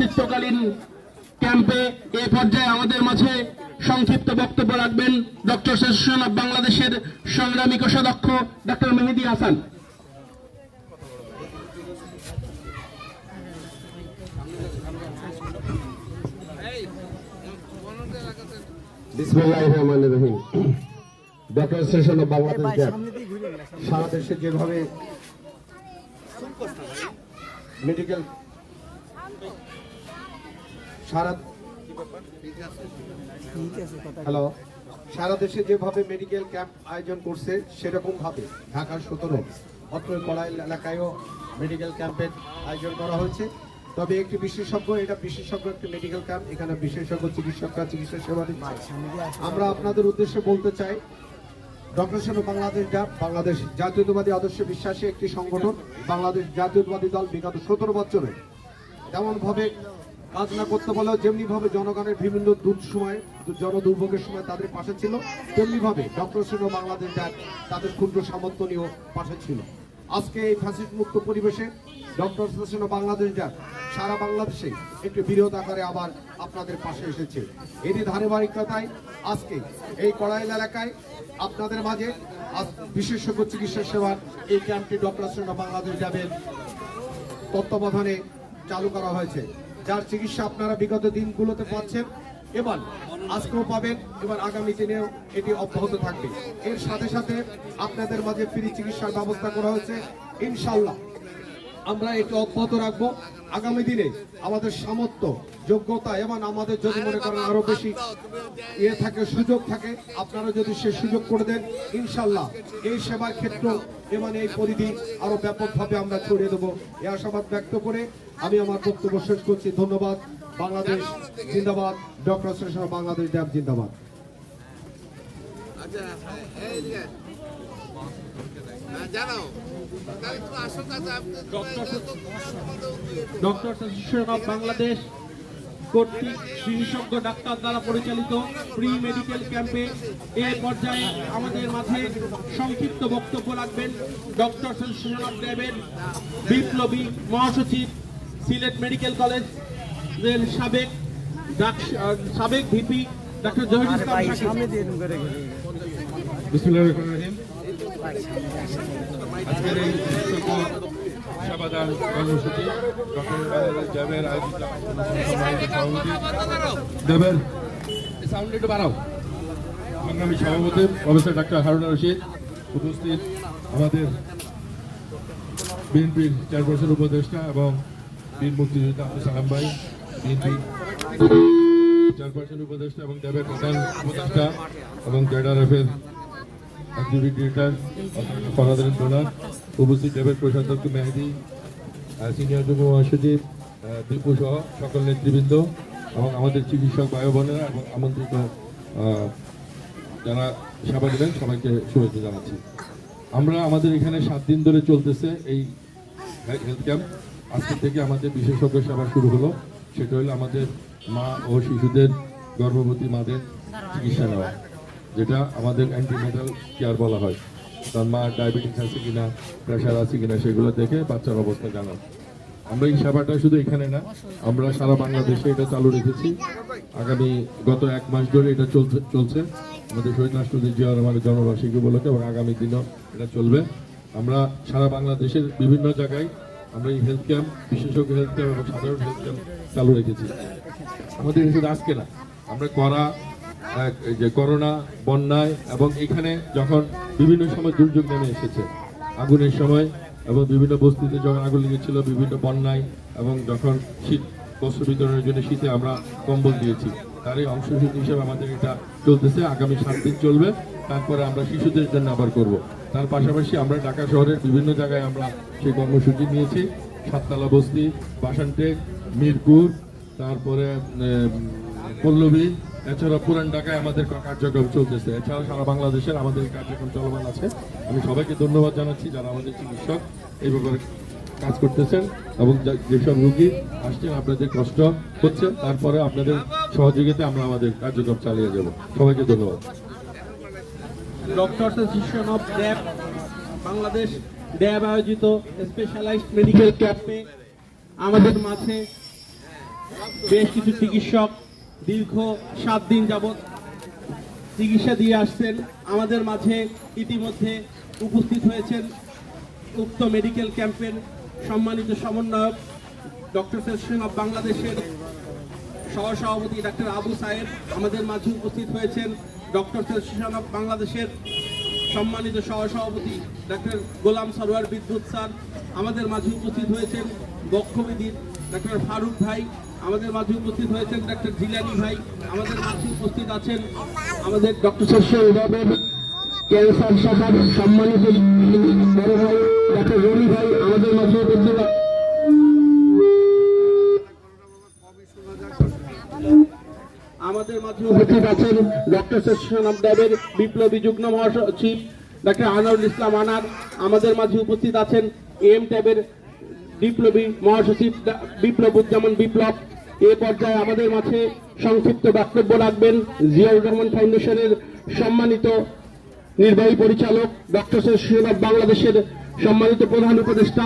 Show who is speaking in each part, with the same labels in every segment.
Speaker 1: নেতৃত্বকালীন ক্যাম্পে এ পর্যায়ে আমাদের মাঝে সংক্ষিপ্ত বক্তব্য রাখবেন ডক্টর অ্যাসোসিয়েশন অব বাংলাদেশের সংগ্রামী কোষাধ্যক্ষ ডক্টর মেহেদি হাসান।
Speaker 2: বিসমুল্লাহ রহমান রহিম। ডক্টর সেশন বাংলাদেশ সারা দেশে যেভাবে মেডিকেল সারা হ্যালো সারা দেশে যেভাবে মেডিকেল ক্যাম্প আয়োজন করছে সেরকম ভাবে ঢাকার সতেরো অত্র কড়াই এলাকায়ও মেডিকেল ক্যাম্পের আয়োজন করা হয়েছে। তবে একটি বিশেষজ্ঞ এটা বিশেষজ্ঞ একটি মেডিকেল ক্যাম্প এখানে বিশেষজ্ঞ চিকিৎসকরা চিকিৎসা সেবা দিচ্ছে। আমরা আপনাদের উদ্দেশ্যে বলতে চাই ডক্টর সেন বাংলাদেশ ডাব বাংলাদেশ জাতীয়তাবাদী আদর্শে বিশ্বাসী একটি সংগঠন বাংলাদেশ জাতীয়তাবাদী দল বিগত সতেরো বছরে তেমন ভাবে কাজ না করতে যেমনি ভাবে জনগণের বিভিন্ন দুঃ সময় জন দুর্ভোগের সময় তাদের পাশে ছিল তেমনি ভাবে ডক্টর সেন বাংলাদেশ ডাব তাদের ক্ষুদ্র সামর্থ্য নিয়েও পাশে ছিল। আজকে এই ফ্যাসিস্ট মুক্ত পরিবেশে ডক্টর সেন বাংলাদেশ ডাব সারা বাংলাদেশে একটি বিরোধ আকারে আবার আপনাদের পাশে এসেছে। এরই ধারাবাহিকতায় আজকে এই কড়াইল এলাকায় আপনাদের মাঝে বিশেষজ্ঞ চিকিৎসা সেবার এই ক্যাম্পটি ডক্টর সেন বাংলাদেশ যাবেন তত্ত্বাবধানে চালু করা হয়েছে। যার চিকিৎসা আপনারা বিগত দিনগুলোতে পাচ্ছেন, এবার আজকেও পাবেন, এবার আগামী দিনেও এটি অব্যাহত থাকবে। এর সাথে সাথে আপনাদের মাঝে ফ্রি চিকিৎসার ব্যবস্থা করা হয়েছে ইনশাল্লাহ আমরা এটি অব্যাহত রাখব। আগামী দিনে আমাদের সামর্থ্য, যোগ্যতা এবং আমাদের যদি মনে করেন আরও বেশি ইয়ে থাকে, সুযোগ থাকে, আপনারা যদি সে সুযোগ করে দেন ইনশাল্লাহ এই সেবার ক্ষেত্র এবং এই পরিধি আরও ব্যাপকভাবে আমরা ছড়িয়ে দেবো। এ আশাবাদ ব্যক্ত করে আমি আমার বক্তব্য শেষ করছি। ধন্যবাদ। বাংলাদেশ জিন্দাবাদ। ডক্টর সেশন বাংলাদেশ ড্যাব জিন্দাবাদ।
Speaker 3: আচ্ছা হ্যাঁ, আসো কাছে
Speaker 1: ডক্টর অব বাংলাদেশ কর্তৃক বিশেষজ্ঞ ডাক্তার দ্বারা পরিচালিত প্রি মেডিকেল ক্যাম্পে এ পর্যায়ে আমাদের মাঝে সংক্ষিপ্ত বক্তব্য রাখবেন। ডক্টর অব ড্যাবের বিপ্লবী মহাসচিব সিলেট মেডিকেল কলেজ সাবেক ডাক- সাবেক ভিপি ডক্টর জহির ইসলাম।
Speaker 4: আজকের এই কর্মসূচি ডক্টর আয়োজিত সাউন্ড একটু বাড়াও। সংগ্রামী সভাপতি প্রফেসর ডাক্তার হারুন রশিদ উপস্থিত আমাদের বিএনপির চেয়ারপারসন উপদেষ্টা এবং বীর মুক্তিযোদ্ধা আব্দুল সালাম ভাই, বিএনপি চেয়ারপারসন উপদেষ্টা এবং জ্যাবের প্রধান উপদেষ্টা এবং জেডারএফের অ্যাক্টিভিটি ডিরেক্টর ফরাদের ডোনার উপস্থিত ডেবের প্রশাসক মেহেদি সিনিয়র যুব মহাসচিব দীপু সহ সকল নেতৃবৃন্দ এবং আমাদের চিকিৎসক ভাই বোনেরা এবং আমন্ত্রিত যারা সেবা দেবেন, সবাইকে শুভেচ্ছা জানাচ্ছি। আমরা আমাদের এখানে সাত দিন ধরে চলতেছে এই হেলথ ক্যাম্প আজকে থেকে আমাদের বিশেষজ্ঞ সেবা শুরু হলো। সেটা হলো আমাদের মা ও শিশুদের গর্ভবতী মাদের চিকিৎসা নেওয়া, যেটা আমাদের অ্যান্টিনেটাল কেয়ার বলা হয়। তার মা ডায়াবেটিস আছে কিনা প্রেশার আছে কিনা, সেগুলো দেখে বাচ্চার অবস্থা জানানো আমরা এই সেবাটা শুধু এখানে না, আমরা সারা বাংলাদেশে এটা চালু রেখেছি। আগামী গত এক মাস ধরে এটা চলছে চলছে। আমাদের শহীদ রাষ্ট্রপতি জিয়া রহমানের জন্মবার্ষিকী উপলক্ষে এবং আগামী দিনও এটা চলবে। আমরা সারা বাংলাদেশের বিভিন্ন জায়গায় আমরা এই হেলথ ক্যাম্প বিশেষজ্ঞ হেলথ ক্যাম্প এবং সাধারণ হেলথ ক্যাম্প চালু রেখেছি। আমাদের শুধু আজকে না আমরা করা যে করোনা, বন্যায় এবং এখানে যখন বিভিন্ন সময় দুর্যোগ নেমে এসেছে, আগুনের সময় এবং বিভিন্ন বস্তিতে যখন আগুন লেগেছিল, বিভিন্ন বন্যায় এবং যখন শীত, বস্ত্র বিতরণের জন্য শীতে আমরা কম্বল দিয়েছি, তারই অংশসূচি হিসেবে আমাদের এটা চলতেছে। আগামী সাত দিন চলবে। তারপরে আমরা শিশুদের জন্য আবার করব। তার পাশাপাশি আমরা ঢাকা শহরের বিভিন্ন জায়গায় আমরা সেই কর্মসূচি নিয়েছি। সাততলা বস্তি, বাসানটেক, মিরপুর, তারপরে পল্লবী, এছাড়া পুরান ঢাকায় আমাদের কার্যক্রম চলতেছে। এছাড়া সারা বাংলাদেশের আমাদের কার্যক্রম চলমান আছে। আমি সবাইকে ধন্যবাদ জানাচ্ছি যারা আমাদের চিকিৎসক এই ব্যাপারে কাজ করতেছেন এবং যেসব রুগী আসছেন, আপনাদের কষ্ট হচ্ছে। তারপরে আপনাদের সহযোগিতা আমরা আমাদের কার্যক্রম চালিয়ে যাব। সবাইকে ধন্যবাদ।
Speaker 1: Doctor association of DAB Bangladesh DAB আয়োজিত স্পেশালাইজড মেডিকেল ক্যাম্পে আমাদের মাঝে বেশ কিছু চিকিৎসক দীর্ঘ সাত দিন যাবৎ চিকিৎসা দিয়ে আসছেন। আমাদের মাঝে ইতিমধ্যে উপস্থিত হয়েছেন উক্ত মেডিকেল ক্যাম্পের সম্মানিত সমন্বয়ক ডক্টর ফেডারেশন অফ বাংলাদেশের সহসভাপতি ডাক্তার আবু সাহেব আমাদের মাঝে উপস্থিত হয়েছেন। ডক্টর ফেডারেশন অফ বাংলাদেশের সম্মানিত সহসভাপতি ডাক্তার গোলাম সরোয়ার বিদ্যুৎ স্যার, আমাদের মাঝে উপস্থিত হয়েছেন বক্ষবিদির ডাক্তার ফারুক ভাই, আমাদের মাঝে উপস্থিত হয়েছেন ডাক্তার জিলানি ভাই, আমাদের মাঝে উপস্থিত আছেন আমাদের ডক্টর শস্য ক্যান্সার শাখার সম্মানিত বড় ভাই, ডাক্তার রনি ভাই, আমাদের মাঝে উপস্থিত। আমাদের মাঝে উপস্থিত আছেন ডক্টর সেশন আবদাবের বিপ্লবী যুগ্ম মহাসচিব ডক্টর আনারুল ইসলাম আনার। আমাদের মাঝে উপস্থিত আছেন এম ট্যাবের বিপ্লবী মহাসচিব বিপ্লব উজ্জামান বিপ্লব। এ পর্যায়ে আমাদের মাঝে সংক্ষিপ্ত বক্তব্য রাখবেন জিয়াউর রহমান ফাউন্ডেশনের সম্মানিত নির্বাহী পরিচালক, ডক্টর অফ বাংলাদেশের সম্মানিত প্রধান উপদেষ্টা।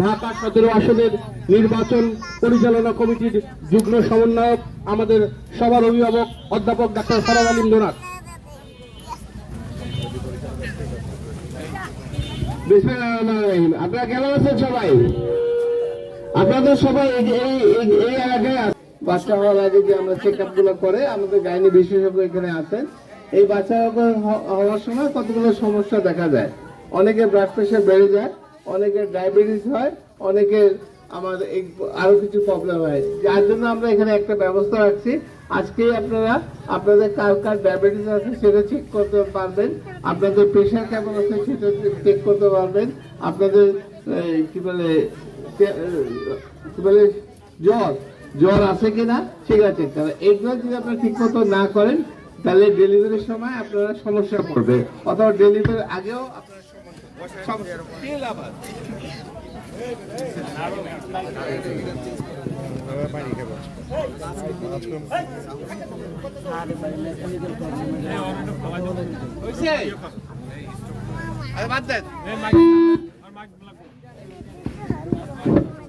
Speaker 1: ঢাকা সতেরো আসনের নির্বাচন পরিচালনা কমিটির যুগ্ম সমন্বয়ক আমাদের সবার অভিভাবক অধ্যাপক ডাক্তার ফরাদ ডোনার বিসমিল্লাহিররহমানিররহিম। আপনারা কেমন আছেন সবাই? আপনাদের সবাই এই এলাকায় বাচ্চা হওয়ার আগে যে আমরা চেক আপগুলো করে আমাদের গাইনি বিশেষজ্ঞ এখানে আছেন। এই বাচ্চা হওয়ার সময় কতগুলো সমস্যা দেখা যায়? অনেকের ব্লাড প্রেশার বেড়ে যায়। অনেকের ডায়াবেটিস হয়, অনেকের আমাদের এই আরও কিছু প্রবলেম হয়। যার জন্য আমরা এখানে একটা ব্যবস্থা রাখছি। আজকে আপনারা, আপনাদের কার কার ডায়াবেটিস আছে সেটা চেক করতে পারবেন। আপনাদের প্রেশার কেমন আছে সেটা চেক করতে পারবেন। আপনাদের কি বলে কি বলে, জ্বর জ্বর আছে কিনা সেগুলো চেক করা। এগুলো যদি আপনারা ঠিক মতো না করেন, তাহলে ডেলিভারির সময় আপনারা সমস্যা পড়বে অথবা ডেলিভারির আগেও আপনারা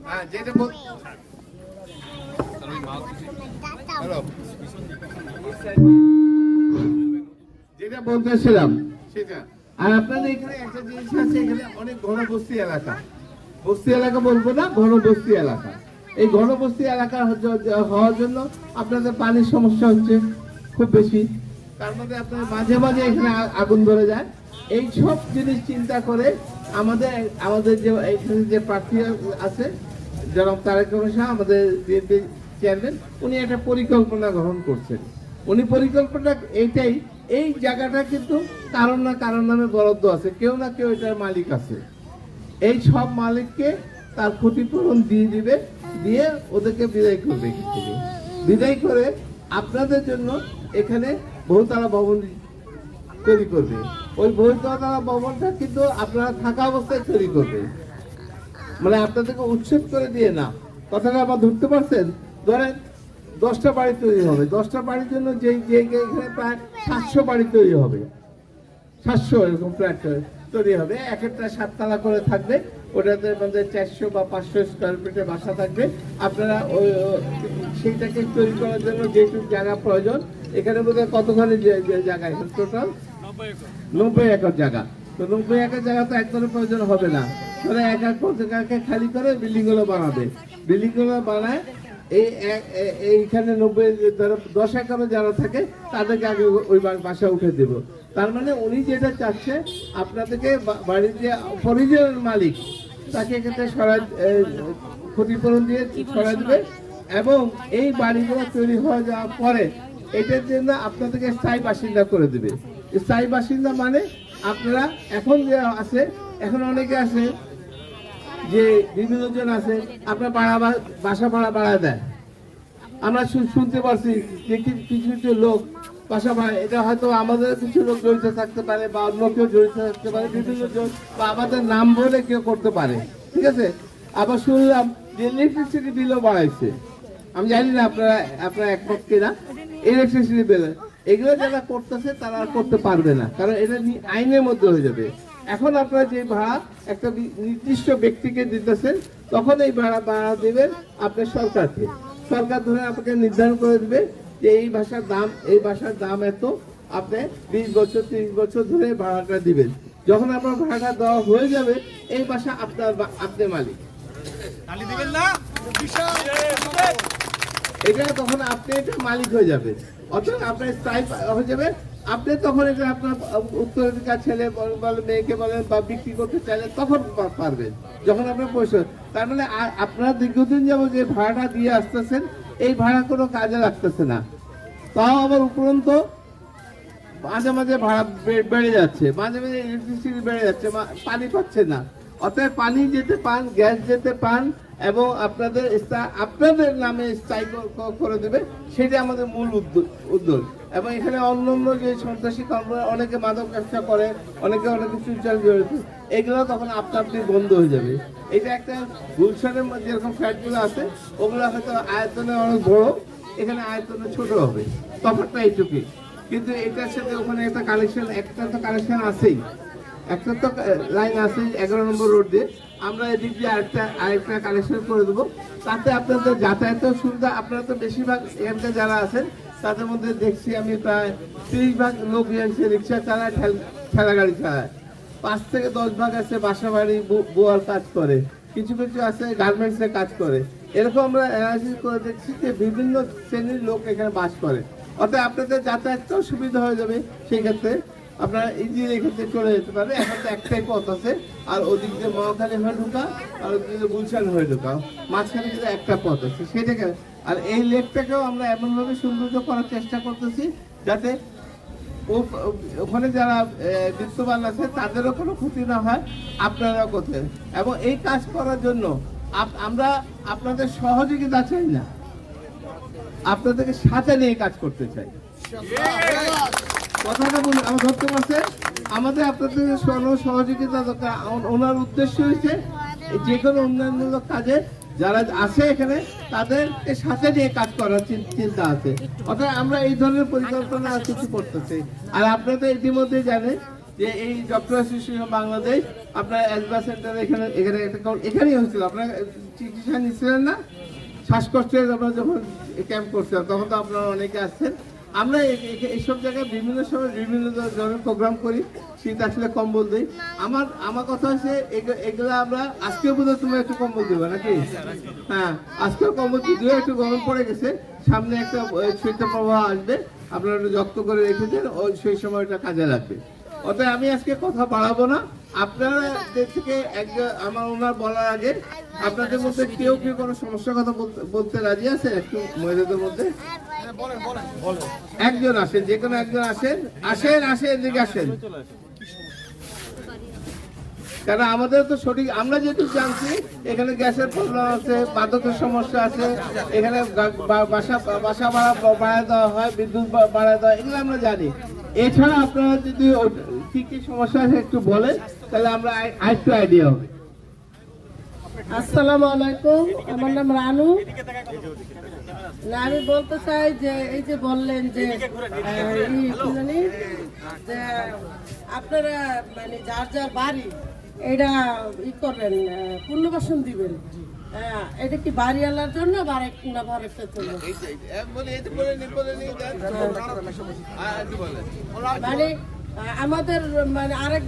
Speaker 5: হ্যাঁ যেটা বল হ্যালো
Speaker 6: যেটা বলতেছিলাম
Speaker 5: সেটা
Speaker 6: আর আপনাদের এখানে একটা জিনিস আছে, এখানে অনেক এলাকা। বস্তি এলাকা বলব না এলাকা। এই এলাকা হওয়ার জন্য আপনাদের পানির সমস্যা হচ্ছে খুব বেশি। তার মধ্যে আপনার মাঝে মাঝে এখানে আগুন ধরে যায়। এই সব জিনিস চিন্তা করে আমাদের আমাদের যে এখানে যে প্রার্থী আছে, জনাব তারেক রহমান শাহ আমাদের বিএনপি চেয়ারম্যান, উনি একটা পরিকল্পনা গ্রহণ করছেন। উনি পরিকল্পনা এইটাই এই জায়গাটা কিন্তু কারণ না কারণ নামে বরাদ্দ আছে। কেউ না কেউ এটার মালিক আছে। এই সব মালিককে তার ক্ষতিপূরণ দিয়ে দিবে, দিয়ে ওদেরকে বিদায় করবে বিদায় করে আপনাদের জন্য এখানে বহুতলা ভবন তৈরি করবে। ওই বহুতলা ভবনটা কিন্তু আপনারা থাকা অবস্থায় তৈরি করবে। মানে আপনাদেরকে উচ্ছেদ করে দিয়ে না। কথাটা আবার ধরতে পারছেন? ধরেন দশটা বাড়ি তৈরি হবে। দশটা বাড়ির জন্য যে যে এখানে প্রায় সাতশো বাড়ি তৈরি হবে। সাতশো এরকম ফ্ল্যাট তৈরি হবে। এক একটা সাততলা করে থাকবে। ওটাতে মধ্যে চারশো বা পাঁচশো স্কোয়ার ফিটের বাসা থাকবে। আপনারা ওই সেইটাকে তৈরি করার জন্য যেটুকু জায়গা প্রয়োজন এখানে বোধহয় কতখানি জায়গা এখানে টোটাল নব্বই একর। জায়গা। তো নব্বই একর জায়গা তো একদমই প্রয়োজন হবে না। তাহলে এক একর জায়গাকে খালি করে বিল্ডিংগুলো বানাবে। বিল্ডিংগুলো বানায় এই এইখানে নব্বই ধরো দশ একরে যারা থাকে তাদেরকে আগে ওই বাসা উঠে দেব। তার মানে উনি যেটা চাচ্ছে আপনাদেরকে বাড়ির যে অরিজিনাল মালিক তাকে এক্ষেত্রে সরাই ক্ষতিপূরণ দিয়ে সরাই দেবে এবং এই বাড়িগুলো তৈরি হয়ে যাওয়ার পরে এটার জন্য আপনাদেরকে স্থায়ী বাসিন্দা করে দেবে। স্থায়ী বাসিন্দা মানে আপনারা এখন যে আছে এখন অনেকে আছে যে বিভিন্ন জন আছে, আপনার বা- বাসা ভাড়া বাড়া দেয়। আমরা শুনতে পারছি যে কিছু কিছু লোক বাসা ভাড়া, এটা হয়তো আমাদের কিছু লোক জড়িত থাকতে পারে বা অন্য কেউ জড়িত থাকতে পারে, বিভিন্ন জন বা আমাদের নাম বলে কেউ করতে পারে, ঠিক আছে? আবার শুনলাম যে ইলেকট্রিসিটি বিলও বাড়াইছে। আমি জানি না আপনারা আপনারা একমত কিনা। ইলেকট্রিসিটি বিল এগুলো যারা করতেছে তারা আর করতে পারবে না, কারণ এটা আইনের মধ্যে হয়ে যাবে। এখন আপনারা যে ভাড়া একটা নির্দিষ্ট ব্যক্তিকে দিতেছেন, তখন এই ভাড়া ভাড়া দেবেন আপনার সরকারকে। সরকার ধরে আপনাকে নির্ধারণ করে দিবে যে এই ভাষার দাম, এই ভাষার দাম এত, আপনি বিশ বছর, তিরিশ বছর ধরে ভাড়াটা দিবেন। যখন আপনার ভাড়াটা দেওয়া হয়ে যাবে, এই ভাষা আপনার আপনি মালিক। এটা তখন আপনি এটা মালিক হয়ে যাবে অর্থাৎ আপনার স্থায়ী হয়ে যাবে আপনি তখন এটা আপনার উত্তরাধিকার ছেলে বলেন মেয়েকে বলেন বা বিক্রি করতে চাইলে তখন পারবেন, যখন আপনার পয়সা তার মানে আপনারা দীর্ঘদিন যাব যে ভাড়াটা দিয়ে আসতেছেন, এই ভাড়া কোনো কাজে লাগতেছে না। তাও আবার উপরন্ত মাঝে মাঝে ভাড়া বেড়ে যাচ্ছে, মাঝে মাঝে ইলেকট্রিসিটি বেড়ে যাচ্ছে পানি পাচ্ছে না। অতএব পানি যেতে পান, গ্যাস যেতে পান, এবং আপনাদের আপনাদের নামে স্থায়ী ক- ক- করে দেবে সেটা আমাদের মূল উদ্যোগ এবং এখানে অন্য অন্য যে সন্ত্রাসী কর্ম অনেকে মাদক ব্যবসা করে, অনেকে অনেক চল জড়িত। এগুলো তখন আপনা আপনি বন্ধ হয়ে যাবে। এটা একটা গুলশানের যেরকম ফ্ল্যাটগুলো আছে, ওগুলো হয়তো আয়তনে অনেক বড়, এখানে আয়তনে ছোট হবে। তফাৎটা এইটুকুই। কিন্তু এটার সাথে ওখানে একটা কালেকশন একটা তো কানেকশন আছেই। একটা তো লাইন আছে এগারো নম্বর রোড দিয়ে। আমরা এদিক দিয়ে আরেকটা আরেকটা কালেকশন করে দেবো। তাতে আপনাদের যাতায়াতের সুবিধা, আপনারা তো বেশিরভাগ এখানকার যারা আছেন তাদের মধ্যে দেখছি আমি প্রায় তিরিশ ভাগ লোক এসে রিক্সা চালায়, ঠেলা গাড়ি চালায়। পাঁচ থেকে দশ ভাগ আছে বাসা বাড়ি বোয়ার কাজ করে। কিছু কিছু আছে গার্মেন্টসে কাজ করে। এরকম আমরা অ্যানালিসিস করে দেখছি যে বিভিন্ন শ্রেণির লোক এখানে বাস করে। অর্থাৎ আপনাদের যাতায়াতটাও সুবিধা হয়ে যাবে সেই আপনারা এখান থেকে চলে যেতে পারে এখন তো একটাই পথ আছে, আর ওদিক দিয়ে মহাখালী হয়ে ঢুকা, আর ওদিক দিয়ে গুলশান হয়ে ঢুকা। মাঝখানে কিন্তু একটা পথ আছে, সেটাকে আর এই লেকটাকেও আমরা এমনভাবে সৌন্দর্য করার চেষ্টা করতেছি, যাতে ওখানে যারা বিত্তবান আছে, তাদেরও কোনো ক্ষতি না হয়, আপনারাও করতে। এবং এই কাজ করার জন্য আমরা আপনাদের সহযোগিতা চাই না। আপনাদেরকে সাথে নিয়ে কাজ করতে চাই। কথাটা বলি, আমার ধরতে পারছে আমাদের আপনাদের সর্ব সহযোগিতা দরকার। ওনার উদ্দেশ্য হয়েছে যে কোনো উন্নয়নমূলক কাজে যারা আছে এখানে, তাদেরকে সাথে নিয়ে কাজ করার চিন- চিন্তা আছে। অর্থাৎ আমরা এই ধরনের পরিকল্পনা আর কিছু করতেছি। আর আপনারা তো ইতিমধ্যে জানেন যে এই ডক্টর অ্যাসোসিয়েশন বাংলাদেশ, আপনার এসবা সেন্টার এখানে এখানে একটা এখানেই হয়েছিল। আপনারা চিকিৎসা নিচ্ছিলেন না? শ্বাসকষ্টের আমরা যখন ক্যাম্প করছিলাম, তখন তো আপনারা অনেকে আসছেন। আমরা এইসব জায়গায় বিভিন্ন সময় বিভিন্ন ধরনের প্রোগ্রাম করি। শীত আসলে কম্বল দিই। আমার আমার কথা হচ্ছে এগ- এগুলো আমরা আজকে বোধহয় তুমি একটু কম্বল দেবে নাকি? হ্যাঁ আজকেও কম্বল যদিও একটু গরম পড়ে গেছে, সামনে একটা শৈত্য প্রবাহ আসবে, আপনারা একটু যত্ন করে রেখেছেন ওই সেই সময়টা কাজে লাগবে। অতএব আমি আজকে কথা বাড়াবো না। আপনাদের থেকে একজন আমার ওনার বলার আগে আপনাদের মধ্যে কেউ কেউ কোনো সমস্যার কথা বলতে রাজি আছে একটু মহিলাদের মধ্যে? একজন আসেন, যে কোনো একজন আসেন। আসেন আসেন, এদিকে আসেন। কারণ আমাদের তো সঠিক আমরা যেটুকু জানছি, এখানে গ্যাসের প্রবলেম আছে মাদকের সমস্যা আছে, এখানে বাসা বাসা ভাড়া বাড়ায় দেওয়া হয়, বিদ্যুৎ বাড়ায় দেওয়া এগুলো আমরা জানি। এছাড়া আপনারা যদি কি কি সমস্যা আছে একটু বলেন, তাহলে আমরা আরেকটু আইডিয়া হবে।
Speaker 7: আসসালামু আলাইকুম আমার নাম রানু না, আমি বলতে চাই যে এই যে বললেন যে আপনারা মানে যার যার বাড়ি এটা ই করবেন পুনর্বাসন দিবেন হ্যাঁ, এটা কি বাড়িওয়ালার জন্য না ভারেকটার জন্য মানে আমাদের মানে আরেক